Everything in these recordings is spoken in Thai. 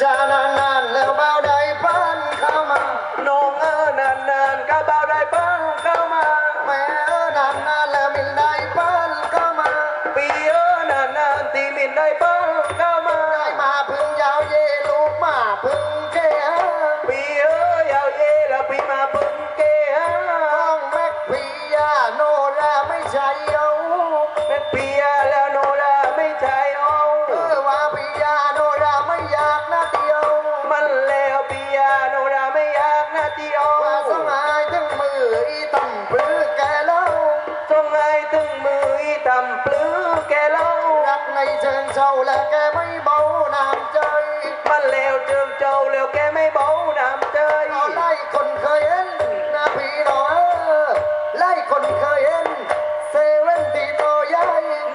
cha nan nan leo bao đây bán khao mà. Nong ơ nan nan ca bao đây bán khao mà. Mẹ ơ nan nan leo mình đây bán khao mà. Pi ơ thì mình đây bán ำปลื้อแกเล่ารักในเชิงเศร้าและแกไม่เบาน้ำใจมันแล้วเจิมเจ้าแล้วแกไม่เบาน้ำใจเอาไล่คนเคยเห็นนะพี่น้องเออไล่คนเคยเห็นเซเว่นตีโตใหญ่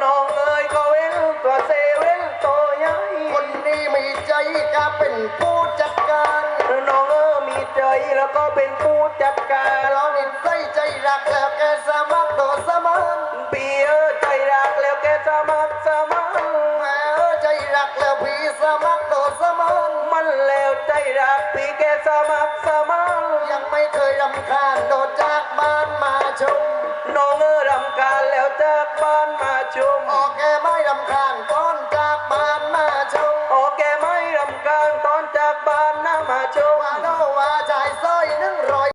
น้องเอ๋ยก็เว้นตัวเซเว่นโตใหญ่คนนี้มีใจกาเป็นผู้จัดการน้องเอ๋ยมีใจแล้วก็เป็นผู้จัดการเรานิสัยใจรักแล้วแกสมั ได้รักพี่แกสมัครสมัคยังไม่เคยรำคาญโดดจากบ้านมาชมน้องเออรำคาญแล้วจากบ้านมาชม